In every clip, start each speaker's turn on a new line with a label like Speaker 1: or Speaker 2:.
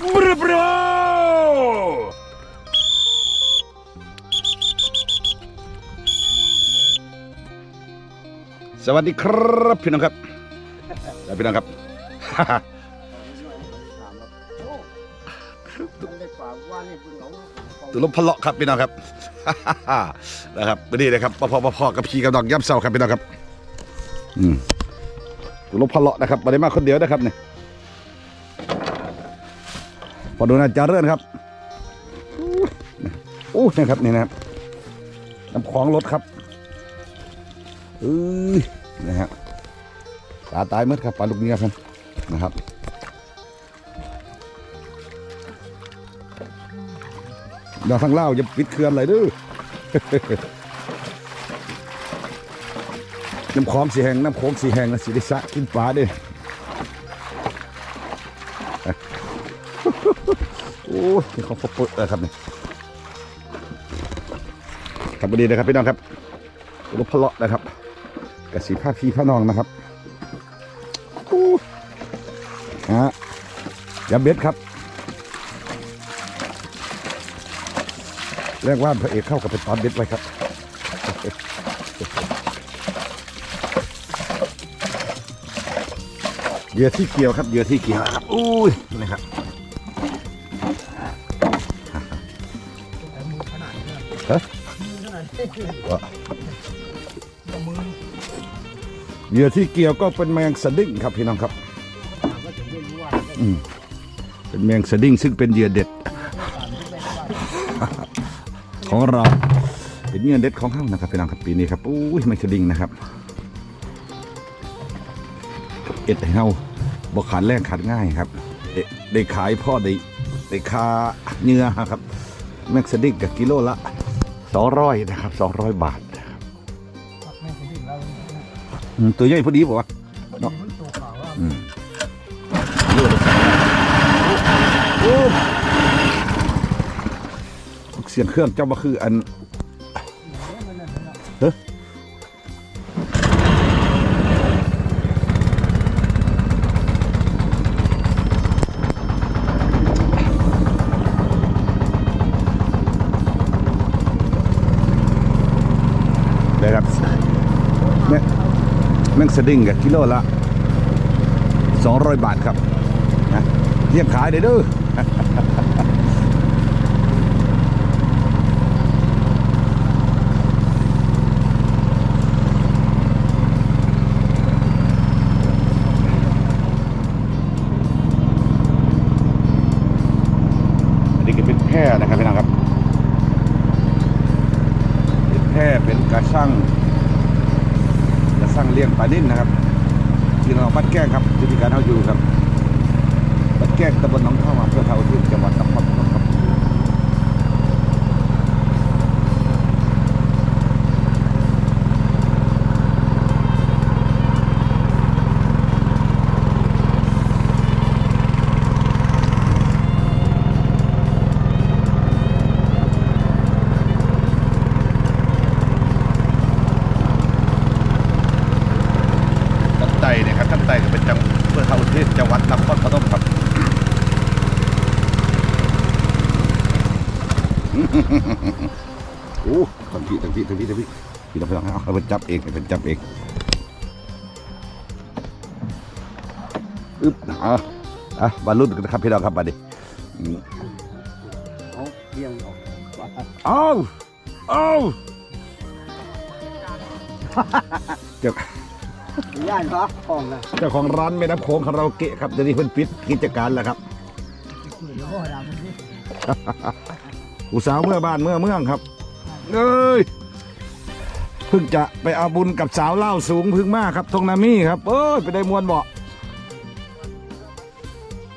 Speaker 1: บรสวัสดีครับพี่น้องครับและพี่น้องครับ ตุลบพะเลาะครับพี่น้องครับ นะครับวันนี้นะครับพอพอพอพอกับพี่กับน้องย่ำเศร้าครับพี่น้องครับ อืมตุลบพะเลาะนะครับไม่ได้มาคนเดียวนะครับเนี่ย พอดูนะจาเรื่อนครับอู้นะครับนี่นะครับน้ำของรถครับเอ้ยนะฮะตาตายมืดครับปลาลูกเนี้ยครับนะครับอย่าทางเล่าวอย่าปิดเขื่อนอะไรเด้อน้ำคองสีแหงน้ำโขงสีแหงนะสิได้สะกินปลาเด้โอ้ ยนี่เขาพบเปิดเลยครับนี่ครับวันนี้นะครับพี่น้องครับรถพะเลาะนะครับกระสีผ้าพี่ผ้านองนะครับฮะยาเบ็ดครับเรียกว่าพระเอกเข้ากับเป็นตอนเด็ดไว้ครับเหยื่อที่เกี่ยวครับเหยื่อที่เกี่ยวครับอุ้ย ฮะวะเหยื่อที่เกี่ยวก็เป็นแมงสดิ้งครับพี่น้องครับอืมเป็นแมงสดิ้งซึ่งเป็นเหยื่อเด็ด ของเราเป็นเงื่อนเด็ดของเฮ้านะครับพี่น้องครับปีนี้ครับอุ้ยไม่กระดิ่งนะครับ เอ็ดให้เฮ้าบ่ขาดแรงขาดง่ายครับได้ได้ขายพ่อได้ได้คาเนื้อครับ แม็กซ์ดิกกับกิโลละ สองร้อยนะครับสองร้อยบาทอืมตัวใหญ่พอดีบอกว่าเนาะอืมโลละโอ้โอ้เสียงเครื่องเจ้ามาคืออัน มงสดิ้งกับกิโลละ 200 บาทครับนะเรียกขายได้เด้ออันนี้ก็เป็นแพร่นะครับพี่น้องครับเป็นแพร่เป็นกระช่ง ทั่งเลี้ยงปลานิ่นนะครับที่เราบ้านแก้งครับที่มีการเอาอยู่ครับบ้านแก้งตำบลหนองท่าอำเภอเทาที่จังหวัดนครพนมครับ โอ้ทั้งพี่ทั้งพี่ทั้งพี่ทั้งพี่พี่ต้องไปลองให้เอาเป็นจับเองให้เป็นจับเองอึ๊บอะอะบรรลุกันนะครับพี่น้องครับบัดนี้อืม
Speaker 2: เอาเลี้ยงออกว่า
Speaker 1: เอาเอาเจ้า
Speaker 2: ย่านเขาของนะ
Speaker 1: เจ้าของร้านแม่น้ำโขงคาราโอเกะครับเดี๋ยวนี้เพิ่นปิดกิจการแล้วครับ
Speaker 2: อุ
Speaker 1: ตสาวเมื่อบ้านเมื่อเมืองครับเอ้ยเพิ่งจะไปเอาบุญกับสาวเล่าสูงพึ่งมากครับทงนามี่ครับเอ้ยไปได้มวนเบา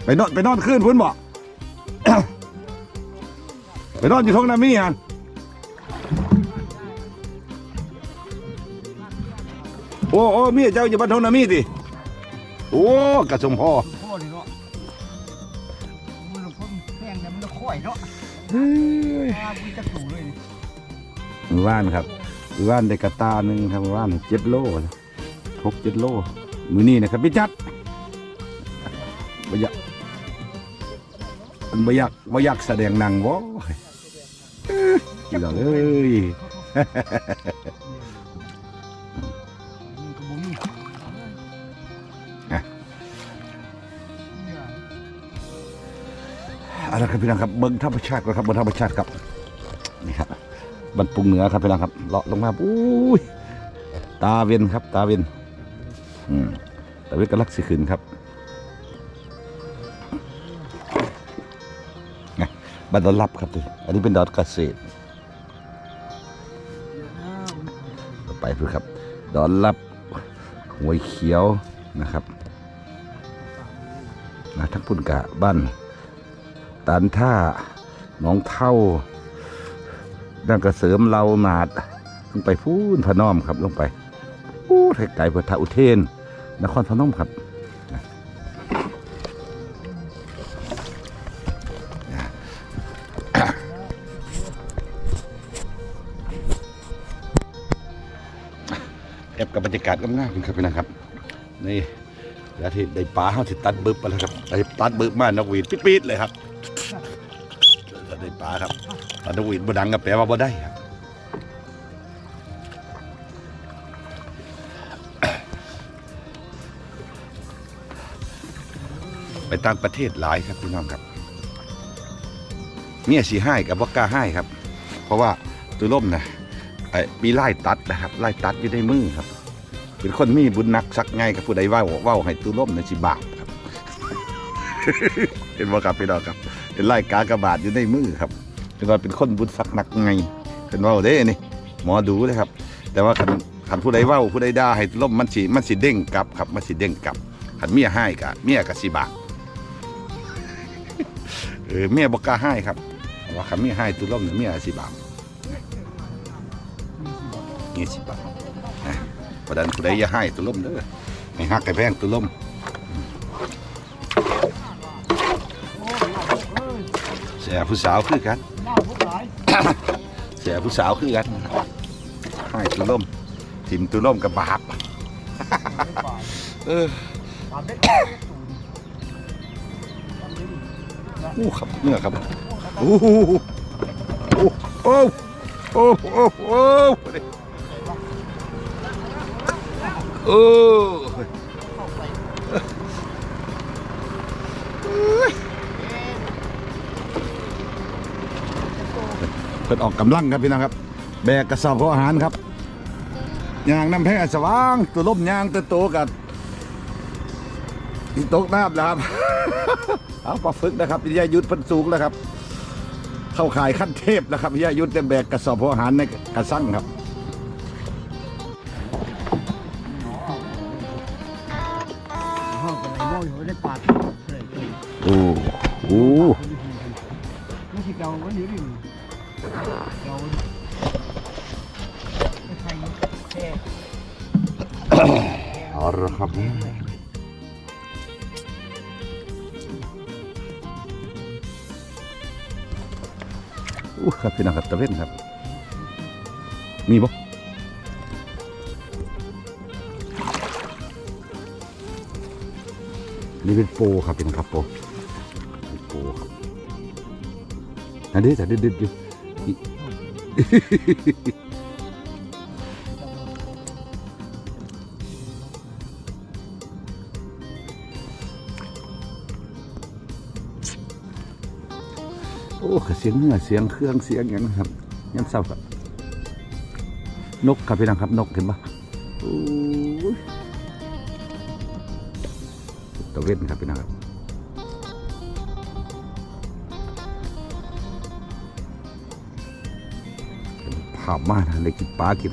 Speaker 1: ไปนอนไปนอนขึ้นพุ่นเบาไปนอนอยู่ทงนามี่ฮะโอ้โอ้เมียเจ้าอยู่บ้านทงนามี่ดิโอ้กระสมพ่อ
Speaker 2: พ่อเลยเนาะมันพ่นแป้งเนี่ยมันจะค่อยเนาะ
Speaker 1: เฮ้ย
Speaker 2: อาบุญจะถูเลย
Speaker 1: มือว่านครับมือว่านได้กระตาหนึ่งครับมือว่านเจ็ดโลหกเจ็ดโล มือนี้นะครับพี่จัดบอยะมันไม่อยากไม่อยากแสดงหนังวะกินเหล้าเลย เอาละครับพี่น้องครับเบิ้งธรรมชาติก่อนครับเบิ้งธรรมชาติครับนี่ครับบรรปรุงเหนือครับพี่น้องครับเลาะลงมาอุ้ยตาเวียนครับ ตาเวียนอืมตาเวียนกำลักสิขึ้นครับไงบันดอนรับครับดิอันนี้เป็นดอนเกษตรต่อไปดูครับ ดอนรับหวยเขียวนะครับนะทั้งปุ่นกะบ้าน ตันท่าหนองเท่าดังกระเสริมเราหนาดลงไปพูนพน้อมครับลงไปพูดไกลๆเพื่อทาอุเทน นครพนมครับแอบกับบรรยากาศก็ง่ายคุณครับพี่นะครับ นี่แล้วที่ได้ปลาเขาที่ตัดบึบไปแล้วครับได้ตัดบึบมานกหวีดปิดๆเลยครับ ครับตัดนกหวีดบ่ดังก็แปลว่าบ่ได้ครับไปต่างประเทศหลายครับพี่น้องครับเมียสีให้กับบ่กล้าให้ครับ เพราะว่าตัวล่มนะไอ้มีไล่ตัดนะครับไล่ตัดอยู่ในมือครับ เป็นคนมีบุญนักสักไงกับผู้ใดว่าว่าให้ตัวล่มในสิบาปครับ เห็นว่ครับพี่น้องครับเป็นไล่กากระบาดอยู่ในมือครับ เป็นว่าเป็นคนบุญสักหนักไงเป็นว่าเด้นี่หมอดูเลยครับ แต่ว่าขันขันผู้ใดว่าผู้ใดด่าให้ล่มมันสิมันสิเด้งกลับครับมันสิเด้งกลับขันเมียให้กะเมียกับสิบาปเออเมียบอกกล้าให้ครับว่าขันเมียให้ตัวล่มเนี่ยเมียสิบาปเมียสิบาปเพระฉะนั้นผู้ใดอย่าให้ตุล่มเด้อไม่ฮักไก่แพงตุล่ม สียผู้สาวคือกันเสียผู้สาวคือกันให้ตุล่มทิมตุล่มกับบาปเอออู้ครับเนื้อครับอู้โอ้โอ้โอ้โอ้โอ้ พิ่นออกกำลังครับพี่น้องครับ แบกกระสอบของอาหารครับยางน้ำแพ้สว่างตัวล้มยางตัวโตกับที่ตกน้ำแล้วครับ เอาปลาฝึกนะครับพิยายุทธเพันสูงแล้วครับ เข้าข่ายขั้นเทพแล้วครับพิยายุทธเต็มแบกกระสอบอาหารในกระสั่งครับ
Speaker 2: ห้องกันไหนมองอยู่ได้ปลาเลย
Speaker 1: โอ้โห
Speaker 2: ไม่ใช่เก่าวันนี้ดิ เอา
Speaker 1: ละครับอู้ครับพี่น้องครับตะเวนครับ มีบ่นี่เป็นโปครับพี่น้องครับโปโปครับอันนี้แต่ดึดๆอยู่ โอ้กเสียงเนื้อเสียงเครื่องเสียงอย่างนะครับย้ำเศร้าครับ นกครับพี่น้องครับนกเห็นปะตะเวนครับพี่น้องครับ ภามานะเลยกินปลากิน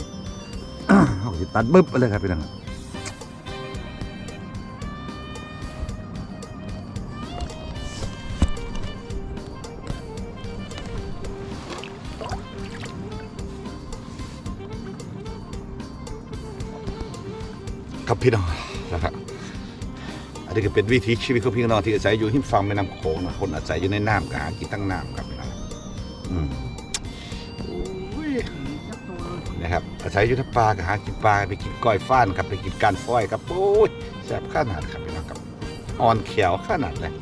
Speaker 1: เอาสิตัดบึ๊บไปเลยครับพี่น้องครับพี่น้องนะครับอันนี้ก็เป็นวิถีชีวิตของพี่น้องที่อาศัยอยู่หิมฝั่งแม่น้ำโขงนะคนอาศัยอยู่ในน้ำกับหากินตั้งน้ำครับพี่น้องอืม นะครับอาศัยอยู่ทั้งปลากับหากินปลาไปกินก้อยฟ้านครับไปกินการฟ้อยครับโอ้ยแซ่บขนาดครับพี่น้องครับอ่อนเขียวขนาดเลย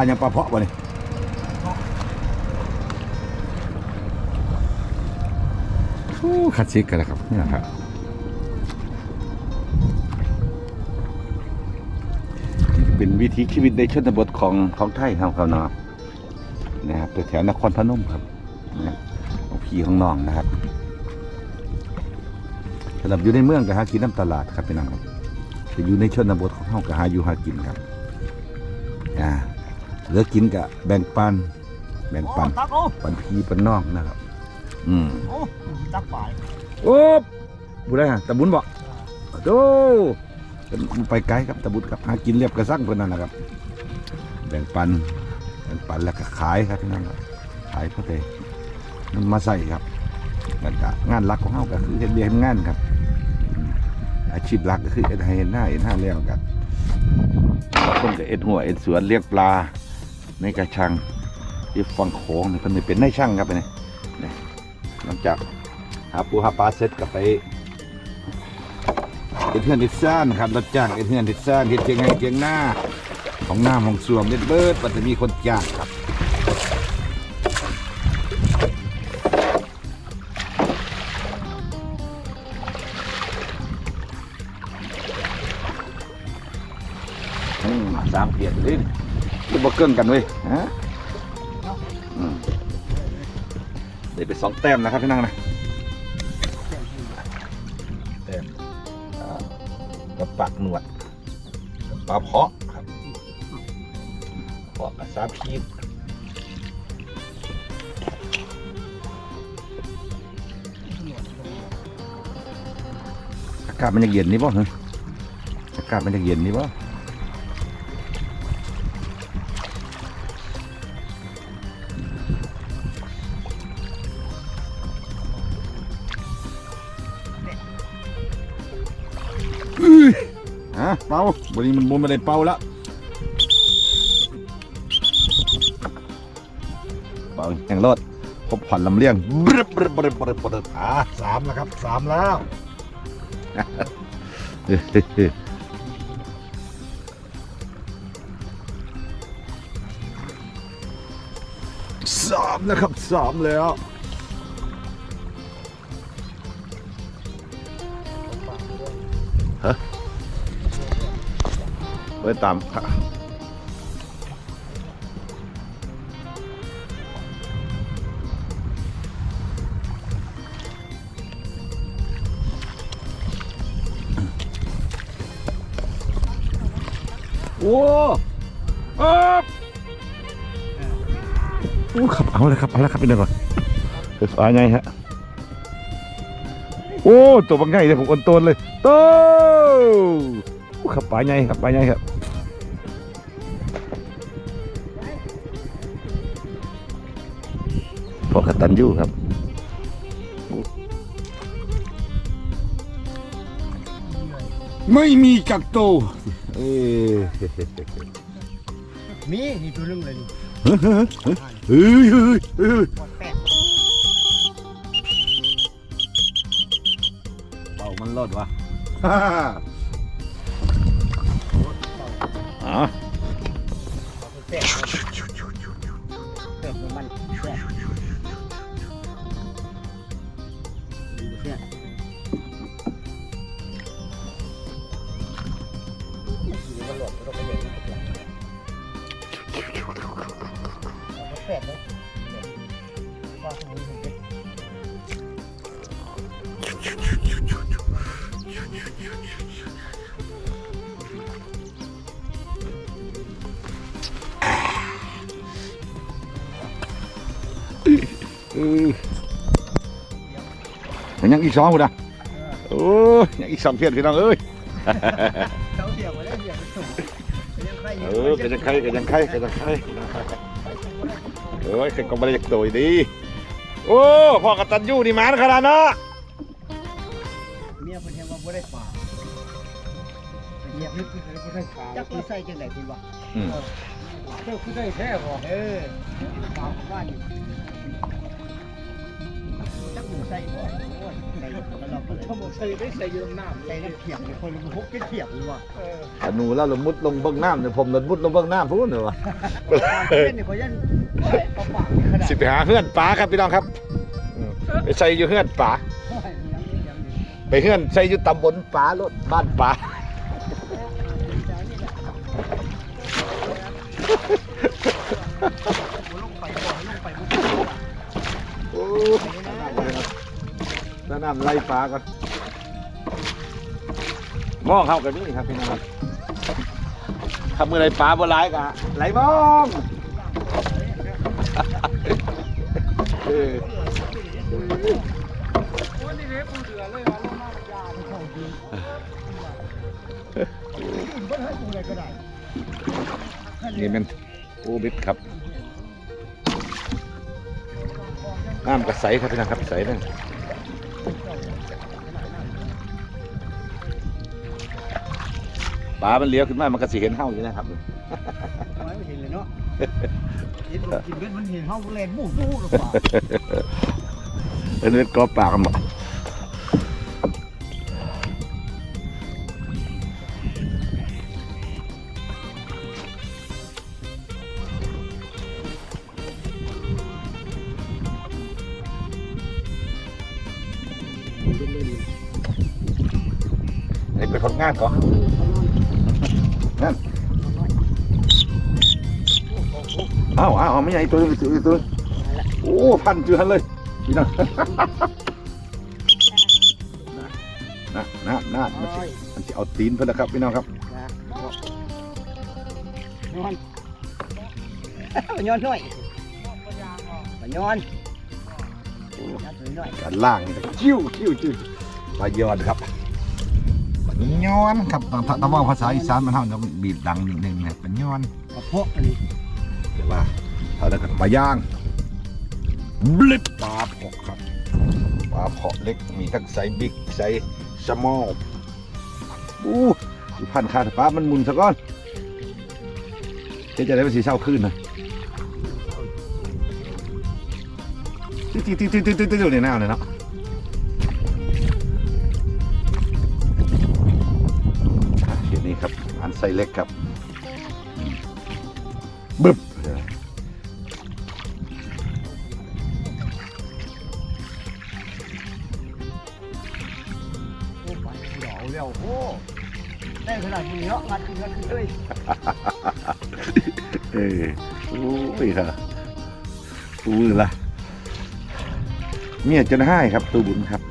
Speaker 1: ปลายังปลาเพาะบ่นี่คัดซิกกันแล้วครับนี่นะครับนี่ก็เป็นวิถีชีวิตในชนบทของของไทยครับครับเนาะนะครับแถวนครพนมครับนะของพี่ของน้องนะครับสำหรับอยู่ในเมืองก็หากินน้ำตลาดครับพี่น้องครับแต่อยู่ในชนบทของเฮาก็หาอยู่หากินครับอ่า เหลือกินก็แบ่งปัน แบ่งปัน
Speaker 2: ตักโอ้
Speaker 1: ปันพี่ปันน้องนะครับ อืม
Speaker 2: โอ้ตักปลาย
Speaker 1: โอ้บุได้ฮะตะบุญบอกโตไปไกลครับตะบุญครับหากินเรียบกระซังเพื่อนนั่นนะครับ แบ่งปัน แบ่งปันแล้วก็ขายครับพี่น้องครับขายเพื่อไปมันมาใส่ครับแล้วก็งานหลักของเขาก็คือเฮ็ดเบียงานครับอืมอาชีพหลักก็คือเอ็ดให้เห็นหน้าเอ็ดหน้าเลี้ยงกันบางคนก็เอ็ดหัวเอ็ดสวนเลี้ยงปลา ในกระชังที่ฟังโขงนี่เพิ่นนี่เป็นในช่างครับอันนี่นี่หลังจากหาปูหาปลาเสร็จก็ไปเอ็ดเฮือนเอ็ดซ่านครับรับจ้างเอ็ดเฮือนเอ็ดซ่านเฮ็ดเจียงไงเจียงหน้าของหน้าของสวมเด็ดเบิร์ดมันจะมีคนจ้างครับอืมสามเพียรเลย บอกเกินกันเว้ยฮะอืมได้ไปสองแต้มนะครับพี่นั่งนะเต็มอ่ากระปักหนวดกับปลาเพาะครับเพาะกับซาพีดอากาศมันจะเย็นนี่ป่ะฮะอากาศมันจะเย็นนี่ป่ะ วันนี้มันบนไม่ได้เป่าแล้วเป่าแห่งรถพบผ่อนลำเลียงบรึบบรึบบรึบบรึบบรึบอ่าสามแล้วครับสามแล้วสามนะครับสามแล้ว ไปตามค่ะโอ้อ๊บโอ้ขับเอาเลยครับ เอาเลยครับไปเดี๋ยวก่อนไฟฟ้าไงฮะ โอ้ ตัวบางไงเลยผมอนโตนเลยโตโอ้ ขับปลาไงขับปลาไงครับพอกตันยูครับไม่มีจักรโตเอ้ย
Speaker 2: มีนี่ตัวนึงเลยนี่
Speaker 1: เฮ้ยเฮ้ยเฮ้ยเฮ้ย
Speaker 2: ปอดแปด
Speaker 1: เป่ามันรอดวะ อ๋อ
Speaker 2: แปดแปดมันเนี่ย ยัง
Speaker 1: อีกสองคนนะโอ้ยยังอีกสองเพียนพี่น้องเอ้ย
Speaker 2: เขาเสียมาแล้เสียไปส่งยังใคร
Speaker 1: เออก็ยังใครก็ยังใครก็ยังใครเอ้ยใครก็ไม่ได้จากตัวดีโอ้พ่อกตันยูนี่มานขนาดนะ
Speaker 2: เมียเพิ่นเห็นว่าบ่ได้ป่าเมียนึกคือบ่ได้ป่าจักคือใส่จังได๋คุณว่า
Speaker 1: อืม
Speaker 2: เจ้าคือได้แท้บ่เออป่าของบ้านนี่ ใส่บ่โอ้ยใส่ตลอดเลย
Speaker 3: เขาบอกใส่ได้ใส่ยืมน้ำ
Speaker 2: ใส่น้ำเขียงเลยคนมันฮกจะเขียงเลยว่ะ
Speaker 3: เออ
Speaker 1: อนูแล้วละมุดลงเบื้องน้ำเนี่ยผมละมุดลงเบื้องน้ำพูดเหรอวะ
Speaker 2: เล่นนี่เขายันเอาปากนี่ขนาด
Speaker 1: สิไปหาเฮือนป๋าครับพี่น้องครับอืมไปใส่อยู่เฮือนป๋าไปเฮือนใส่อยู่ตำบลป๋ารถบ้านป๋า นามไล่ป๋าก่อนมองเข้ากันนี่ครับพี่น้องครับทำมือไรป๋าบ่ร้ายกะไหลมองเออ
Speaker 3: วันนี้เนี่ยปูเดือเลยว่มาจาน
Speaker 1: นี่เป็นโอบิดครับน้ำกระใสครับพี่น้องครับใสเล ปลามันเลี้ยวขึ้นมา มันก็สิเห็นเฮ้าอยู่นะครับ
Speaker 2: ไม่เห็นเลยเนาะกินกินเบ็ดมันเห็นเฮาเล่นบู้บู้หรือเปล่า
Speaker 1: เอ็นเวทกอปากกันบอกนี่เป็นผลงานก่อน ไม่ใหญ่ตัวนี้ตัวนี้ตัวนี้โอ้พันเจือนเลยพี่น้องนะนะนะมันสิมันจะเอาตีนเพื่อนนะครับพี่น้องครับ
Speaker 2: นอนมันย้อนหน่อยมันย้อนย้อนหน่อย
Speaker 1: การล่างนี่ก็จิ้วจิ้วจิ้วปลายอนครับปลาย้อนครับถ้าถ้าว่าภาษาอีสานมันเท่าจะบีบดังนิดนึงนะเป็นย้อน
Speaker 2: กระเพาะอันนี้
Speaker 1: แต่ว่า เท่านั้นก็ปลาย่างบลิปปลาเพาะครับปลาเพาะเล็กมีทั้งไซส์บิ๊กไซส์สมอลอู้สิพันคาปลามันมุนซะก่อนเจ๊จะได้เป็นสีเศร้าขึ้นนะติ๊ดติ๊ดติ๊ดติ๊ดติ๊ดติ๊ดอยู่ในหน้าเลยเนาะอะเดี๋ยวนี้ครับอันไซส์เล็กครับ
Speaker 2: เดี๋ยวโอ้ได้ขนาดนี้เนาะงัดขึ้นงัดขึ้นเลย
Speaker 1: เออโอ้ยค่ะปูละเมียจนห้ยครับตูบุญครับ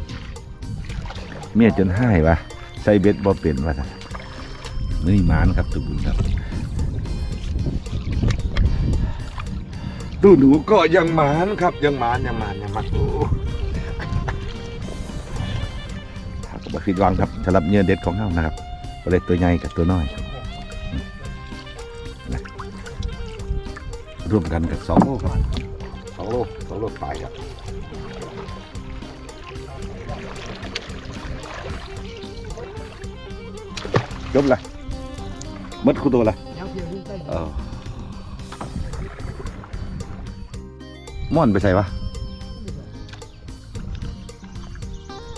Speaker 1: เมียจนห้ยวะใส่เบ็ดบ่เป็นวะท่านมือนี่มานครับตูบุญครับตู้หนูก็ยังหมานครับยังหมานยังหมานยังหมาน บ่คิดหวังครับสำหรับเนื้อเด็ดของเฮานะครับก็เลยตัวใหญ่กับตัวน้อยครับรวมกันกับสองโลครับสองโลสองโลปลายครับจบละหมดคู่ตัวละ
Speaker 2: ยังเพียงขึ้นไป
Speaker 1: เออม่อนไปใส่ปะ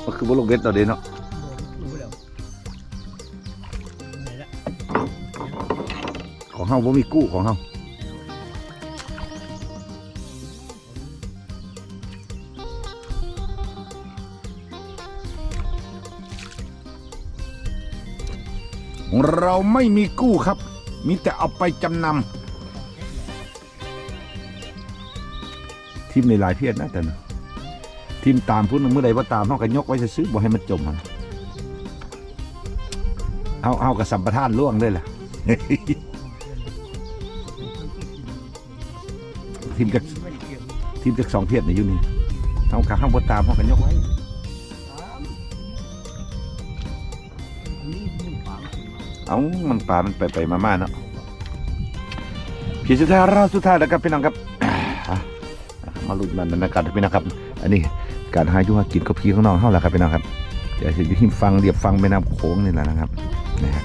Speaker 1: มันคือบลงเบ็ดต่อเดนเนาะ เฮาบ่มีกู้ของเฮาเราไม่มีกู้ครับ มีแต่เอาไปจำนำทีมในหลายเพียรนะแต่นะทีมตามพูดเมื่อใดว่าตามเขาก็ยกไว้ซื้อบ่ให้มันจมมันเอาเอากับสัมปทานล่วงเลยล่ะ ทีมจากทีมจากสองเพียรในอยู่นี่เอาขาข้างบนตามเขากันยกไว้เอามันป่ามันไปไปมามาเนาะพี่สุดท้ายเราสุดท้ายแล้วครับพี่น้องครับมาลุ้นมันบรรยากาศพี่น้องครับ อันนี้การหายู่หากินกับพี่ข้างนอกเฮาแหละครับพี่น้องครับเดี๋ยวสิอยู่งฟังเรียบฟังแม่น้ำโขงนี่แหละนะครับนะฮะ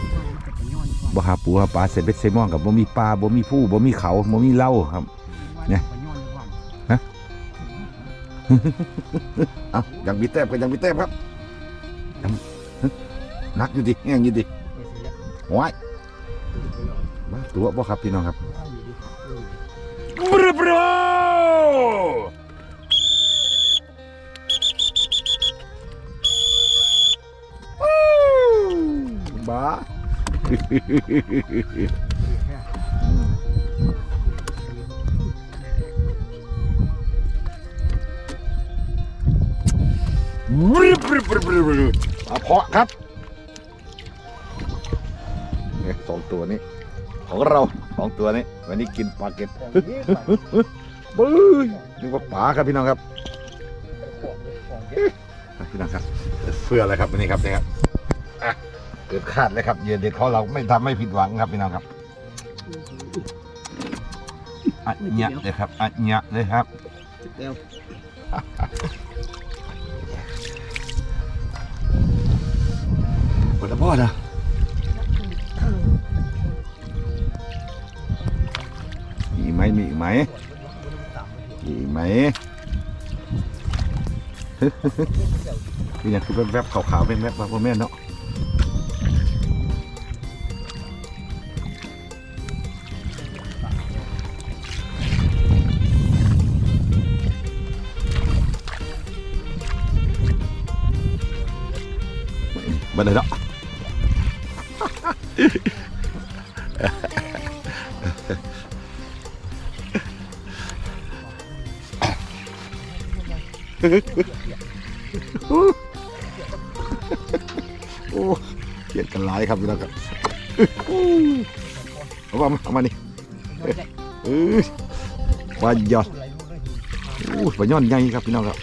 Speaker 1: บ่หาปูหาปลาเสร็จเบ็ดเซมองกับบ่มีปลาบ่มีผู้บ่มีเขาบ่มีเหล้าครับ
Speaker 2: เนี่ย
Speaker 1: ฮะเอายังมีแต้มก็ยังมีแต้มครับนักอยู่ดิแห้งอยู่ดิว้ายมาตัวบ่ครับพี่น้องครับบรบรบ้า บรึบรึบรึบรึบรึบมาเพาะครับเนี่ยสองตัวนี้ ของเราสองตัวนี้ วันนี้กินปลาเก็ตบึ้นึกว่าปลาครับพี่น้องครับพี่น้องครับเพื่ออะไรครับวันนี้ครับนี่ครับเกิดคาดเลยครับเยือเด็ดของเราไม่ทำให้ผิดหวังครับพี่น้องครับอัดเนี้ยเลยครับอัดเนี้ยเลยครับ
Speaker 2: เดี๋ยว
Speaker 1: หมดแล้วพ่อนะมีไหมมีไหมมีไหมคืออย่างคือแวบๆขาวๆแวบๆมาพ่อแม่เนาะมาเลยเนาะ โอ้เกลียดกันหลายครับพี่น้องครับเอามาเอามานี่เออปลาหยอดโอ้ปลาย่อนใหญ่ครับพี่น้องครับ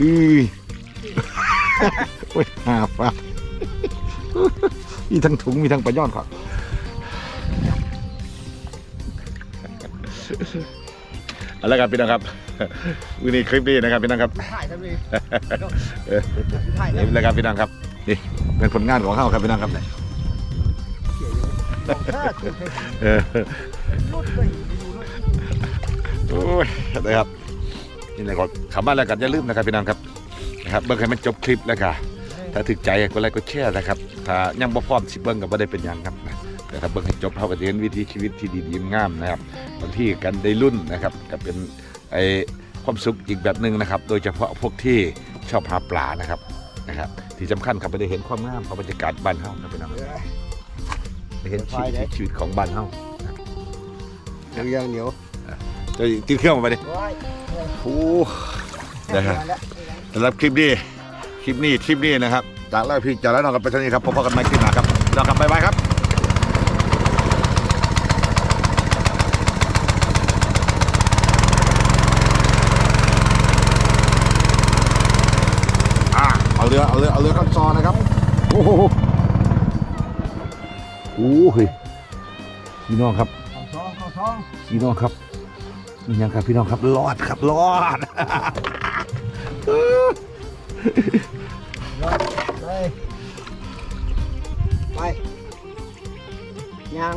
Speaker 1: อือโอ้ยหาปลา มีทั้งถุงมีทั้งปลาย่อนครับเอาละครับพี่น้องครับวันนี้คลิปนี้นะครับพี่น้องครับ
Speaker 2: ถ่ายทำเลย
Speaker 1: เออ
Speaker 2: ถ่ายแล้
Speaker 1: นี่
Speaker 2: ว
Speaker 1: เลยครับพี่น้องครับนี่เป็นผลงานของเขาครับพี่น้องครับ
Speaker 2: ถ้าถูกให้
Speaker 1: เออ
Speaker 2: รุดไปดูด้วย
Speaker 1: โอ้ยนะครับนี่แหละก็คำว่าแล้วกันอย่าลืมนะครับพี่น้องครับนะครับเบิ่งให้มันจบคลิปแล้วค่ะ ถ้าถึกใจก็ไลค์ก็แชร์นะครับ ถ้ายังบ่พร้อมสิเบิ่งก็บ่ได้เป็นหยังครับนะแต่ถ้าเบิ่งให้จบเขาก็จะเห็นวิถีชีวิตที่ดีๆงามนะครับบางที่กันได้รุ่นนะครับก็เป็นไอความสุขอีกแบบหนึ่งนะครับ โดยเฉพาะพวกที่ชอบหาปลานะครับนะครับ ที่สำคัญครับไปได้เห็นความงามของบรรยากาศบ้านเฮาครับพี่น้องได้เห็นชีวิตชีวิตของบ้านเฮา
Speaker 2: เดี๋ยวยังเหนียว
Speaker 1: จะกินเครื่องมาดิ
Speaker 2: ว้าย
Speaker 1: โอ้นะครับสำหรับคลิปนี้ คลิปนี้คลิปนี้นะครับจากแล้วพี่จากแล้วนอนกันไปเท่านี้ครับพบกันใหม่คลิปหน้าครับลากันไปบายครับอ่าเอาเรือเอาเรือเอาเรือเข้าซอนะครับโอ้โหโอ้โหพี่น้องครับ
Speaker 2: เข้าซองเข้าซอง
Speaker 1: พี่น้องครับนี่ยังครับพี่น้องครับรอดครับรอด
Speaker 2: ไป ไปยัง